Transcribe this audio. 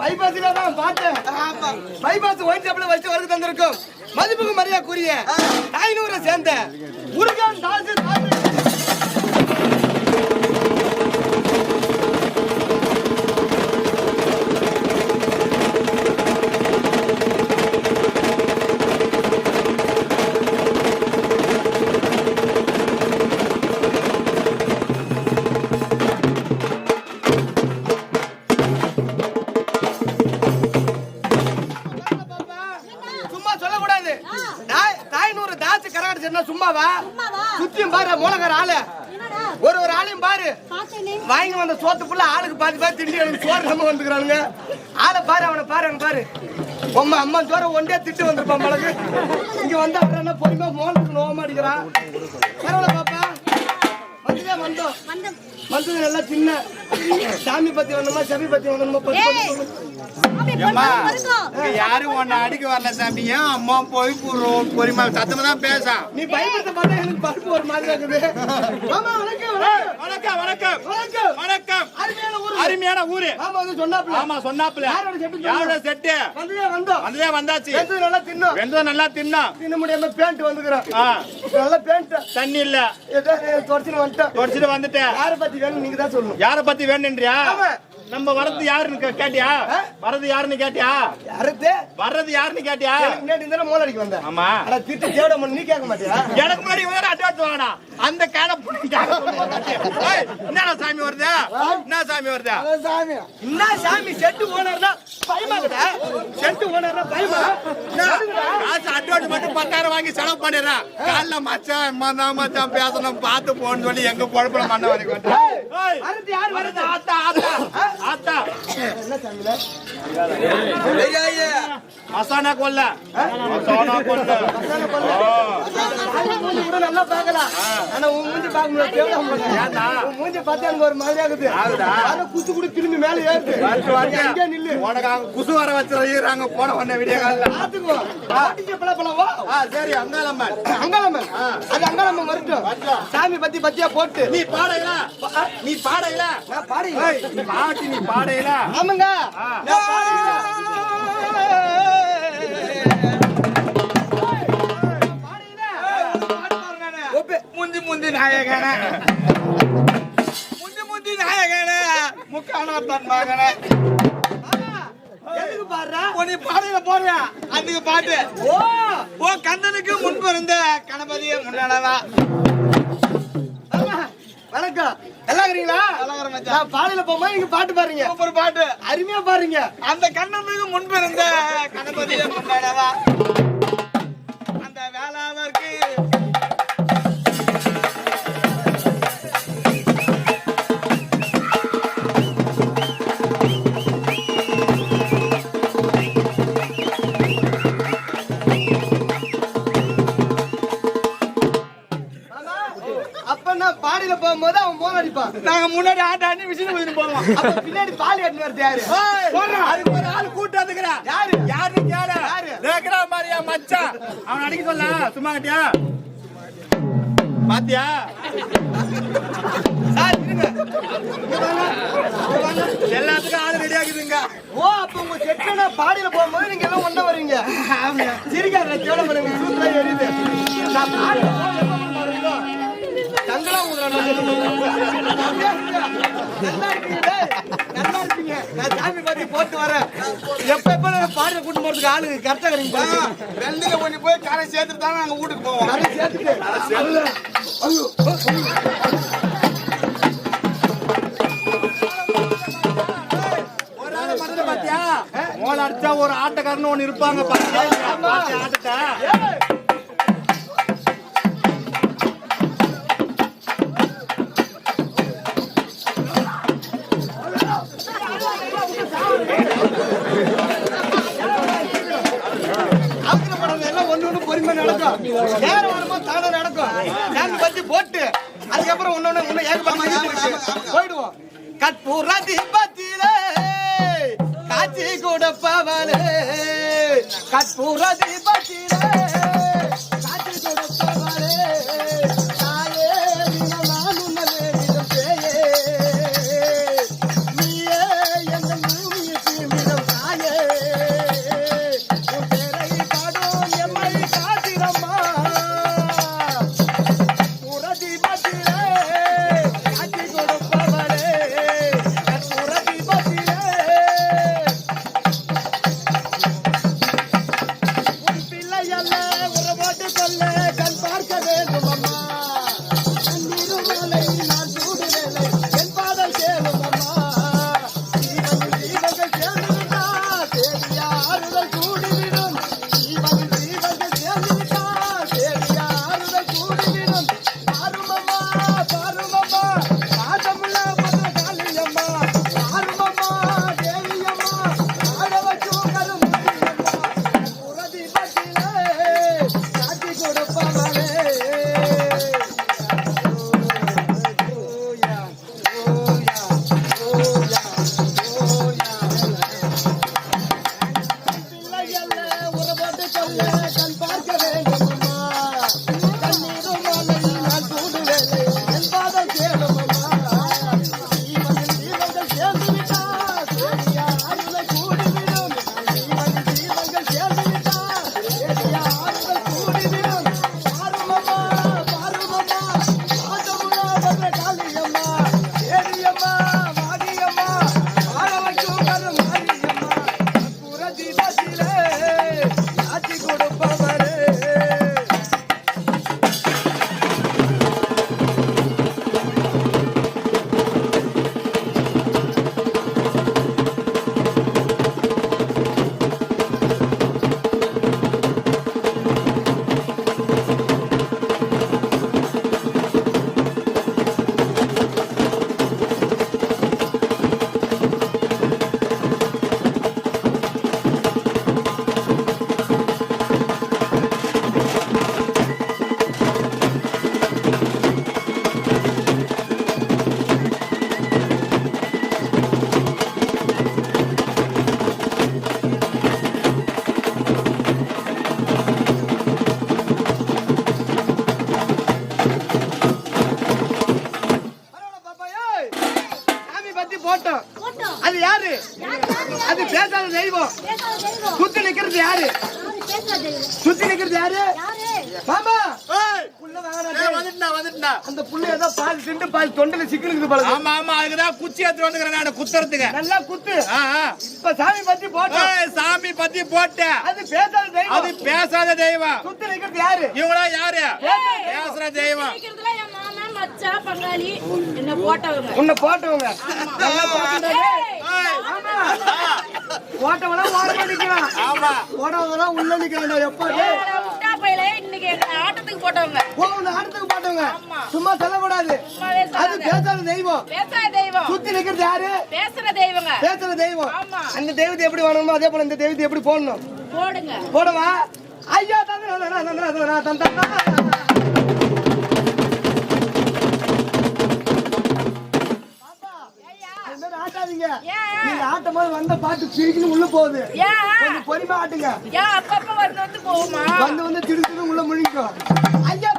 பைபாஸ்ல தான் பார்த்தேன். Bypass wine ஷாப்ல வச்சு வருது தந்திருக்கும். மதிப்புக்கு மரியாதைக்குரிய ஐநூறு சேர்ந்த முருகன் தாசு தாசு சொன்னா சும்மாவா? சும்மாவா? சுத்தியும் பாரு மூலகர ஆளு. ஒரு ஒரு ஆளையும் பாரு. வாங்கி வந்த சோத்து ஃபுல்லா ஆளுக்கு பாதி பாதி திண்டி எனக்கு சோறு நம்ம வந்துக்கிறானுங்க. ஆளை பாரு அவனை பாரு அவனை பாரு. உம்மா அம்மா சோற ஒண்டே திட்டு வந்திருப்பான் பழகு இங்க வந்து அவரா பொறுமையா மோனுக்கு பரவாயில்ல பாப்பா வந்துதே நல்லா சின்ன. சாமி பத்தி வந்தோமா சபி பத்தி வந்தோமா சாமி யாரும் உன்னை அடிக்க வரல சாமி. ஏன் அம்மா போய் பொறு- பொறுமை சத்தமா தான் பேச. நீ பயப்படுத்த பார்த்தா எனக்கு பருப்பு ஒரு மாதிரி இருக்குது. வணக்கம் வணக்கம். அருமையான ஊரு. ஆமா அது சொன்னாப்ல ஆமா சொன்னாப்ல யாரோட செட்டு? யாரோட செட்டு? வந்துதே வந்தோம் வந்ததே வந்தாச்சு. சேர்த்து நல்லா தின்னோம். வெந்ததும் நல்லா தின்னோம். தின்ன முடியாம பேண்ட் வந்துக்கிறோம். ஆ, நல்லா பேண்ட் தண்ணி இல்ல. ஏதோ தொடச்சிட்டு வந்துட்டேன் யாரை பத்தி வேணும் நீங்க தான் சொல்லணும். யார பத்தி வேணுன்றியா ஆமா. நம்ம வரது யாருன்னு கேட்டியா? வரது யாருன்னு கேட்டியா? யாருது வர்றது யாருன்னு கேட்டியா? நேற்று இந்த மூல அடிக்க வந்தேன். ஆமா. அட திட்டு தேவட நீ கேட்க மாட்டியா? எனக்கு முன்னாடி வேற அட்வான்ஸ் வாங்கடா அந்த கேன புடி என்னடா சாமி வருது? என்ன சாமி வருது? சாமி. என்ன சாமி? செட்டு ஓனர்னா பயமாக்குதா செட்டு ஓனர்னா பயமா? காசு பத்தாயிரம் வாங்கி செலவு பண்ணிடுறேன் காலைல மச்சான் மச்சான் மச்சான் பேசணும் பார்த்து போன்னு சொல்லி எங்க பொழப்புல மண்ண வரைக்கும் ஆத்தா ஆத்தா ஆத்தா. என்ன சாமில மசானா கொல்ல மசானா கொல்ல ஓ. மூஞ்சி கூட நல்லா பார்க்கலாம். ஆனா உன் மூஞ்சி பார்க்க முடியாது மூஞ்சி பார்த்தா எனக்கு ஒரு மாதிரி ஆகுது? அரை குத்து கூட திரும்பி மேல ஏறுது. வந்து வந்து அங்கே நில்லு. உனக்கு குசு வர வச்சுறாங்க போன உடனே விடிய காலில் பாத்துக்கோ பாட்டிக்கு பழப்பழவா சரி அங்காளம்மன். அங்காளம்மன். அது அங்காளம்மன் வரட்டும். சாமி பத்தி பத்தியா போட்டு. நீ பாடையில. நீ பாடையில. நான் பாடி நீ பாட்டி நீ பாடையில. ஆமாங்க. நான். ஒப்பே. முந்தி முந்தி நாயகன. முந்தி முந்தி நாயகன. முக்கானத்தன் மகன ஆமா. எதுக்கு பாடுறா? நீ பாடையில போறியா அதுக்கு பாட்டு. ஓ. ஓ கந்தனுக்கு முன்பு இருந்த கணபதியை முன்னாடவா. வணக்கம். நல்லா மச்சான். நான் பாடையில போகும்போது நீங்க பாட்டு பாருங்க சூப்பர் பாட்டு. அருமையா பாருங்க அந்த கண்ணனுக்கு முன்பு இருந்த கணபதியை முன்னாடவா நாங்க முன்னாடி ஆட்ட ஆட்டி விசில் ஊதிட்டு போவோம் அப்ப பின்னாடி பால் எட்டு வருது யாரு அதுக்கு ஒரு ஆள் கூட்டு வந்துக்கிறேன். யாரு? யாருன்னு கேளு. யாரு? ரேக்கடா மாதிரியா மச்சான். அவனை அடிக்க சொல்ல, சும்மா கிட்டியா? பாத்தியா? சார். எல்லாத்துக்கும் ஆளு ரெடி ஆகுதுங்க ஓ அப்ப உங்க செட்ல பாடியில போகும்போது நீங்க எல்லாம் ஒண்ணா வருவீங்க சிரிக்காத கேவல பாருங்க சூப்பரா எரியுது நல்லா இருக்கீங்க. டேய். நல்லா இருக்கீங்க. நான் சாமி போட்டு வரேன். எப்ப எப்ப கூட்டு போறதுக்கு ஆளு கரெக்டா ரெண்டுல கொஞ்சம் போய் கரை சேர்த்துட்டு தான் நாங்க வீட்டுக்கு போவோம். நிறைய சேர்த்துட்டு. மோள அடிச்சா ஒரு ஆட்டக்காரன்னு ஒண்ணு இருப்பாங்க பாத்தியா? ஆட்டத்தை போயிடுவோம். கற்பூர தீபத்திலே காட்சி கொடுப்பவளே. கற்பூர தீபத்திலே அது பேசாத தெய்வம். பேசாத தெய்வம். சுத்தி நிக்கிறது யாரு? யாரு பேசாத தெய்வம்? சுத்தி நிக்கிறது யாரு? யாரு? மாமா! அந்த புள்ள ஏதோ பால் திண்டு பால் தொண்டையில சிக்கலுக்குது பழகு ஆமா ஆமா அதுக்குதான் குச்சி எடுத்து வந்துக்கிறேன் நான் குத்துறதுக்கு. நல்லா குத்து. இப்ப சாமி பத்தி போட்டோம். ஏய், சாமி பத்தி போட்ட அது பேசாத அது தெய்வம் பேசாத தெய்வம். சுத்தி நிக்கிறது யாரு? இவங்களா யாரு. பேசுற தெய்வம். என்ன போட்டவங்க. உன்னை போட்டவங்க நல்லா போட்டுடா டேய். ஏய், ஆமா போட்டவனா ஓரமா நிக்கிறான் ஆமா. போட்டவங்க உள்ள நிக்கிறான் எப்பா இன்னைக்கு ஆட்டத்துக்கு போட்டவங்க? ஓ உன்னை ஆட்டத்துக்கு போட்டவங்க. சும்மா சொல்லக்கூடாது. அது. பேசாத தெய்வம். பேசாத தெய்வம். சுத்தி நிக்கிறது யாரு? பேசுற தெய்வங்க. பேசுற தெய்வம். ஆமா. அந்த தெய்வத்தை எப்படி வாங்கணுமோ அதே போல இந்த தெய்வத்தை எப்படி போடணும்? போடுங்க. போடவா? ஐயா தந்தா ஆட்டாதீங்க ஆட்டும் போது வந்த பாட்டு சீக்கிரம் உள்ள போகுது. கொஞ்சம் பொறுமை ஆட்டுங்க. வந்து வந்து போகுமா? வந்து வந்து திடுத்து உள்ள முழிக்கும் ஐயா